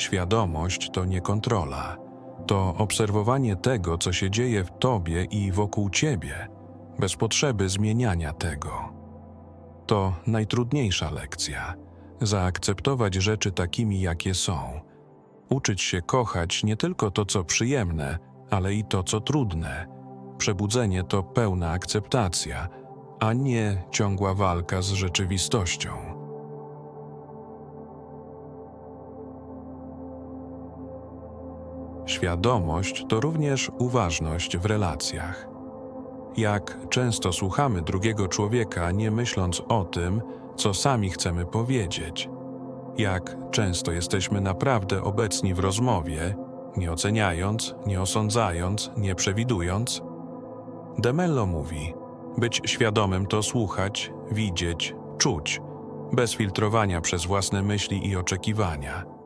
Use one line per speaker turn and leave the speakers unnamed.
Świadomość to nie kontrola. To obserwowanie tego, co się dzieje w tobie i wokół ciebie, bez potrzeby zmieniania tego. To najtrudniejsza lekcja. Zaakceptować rzeczy takimi, jakie są. Uczyć się kochać nie tylko to, co przyjemne, ale i to, co trudne. Przebudzenie to pełna akceptacja, a nie ciągła walka z rzeczywistością. Świadomość to również uważność w relacjach. Jak często słuchamy drugiego człowieka, nie myśląc o tym, co sami chcemy powiedzieć. Jak często jesteśmy naprawdę obecni w rozmowie, nie oceniając, nie osądzając, nie przewidując. Demello mówi: być świadomym to słuchać, widzieć, czuć, bez filtrowania przez własne myśli i oczekiwania.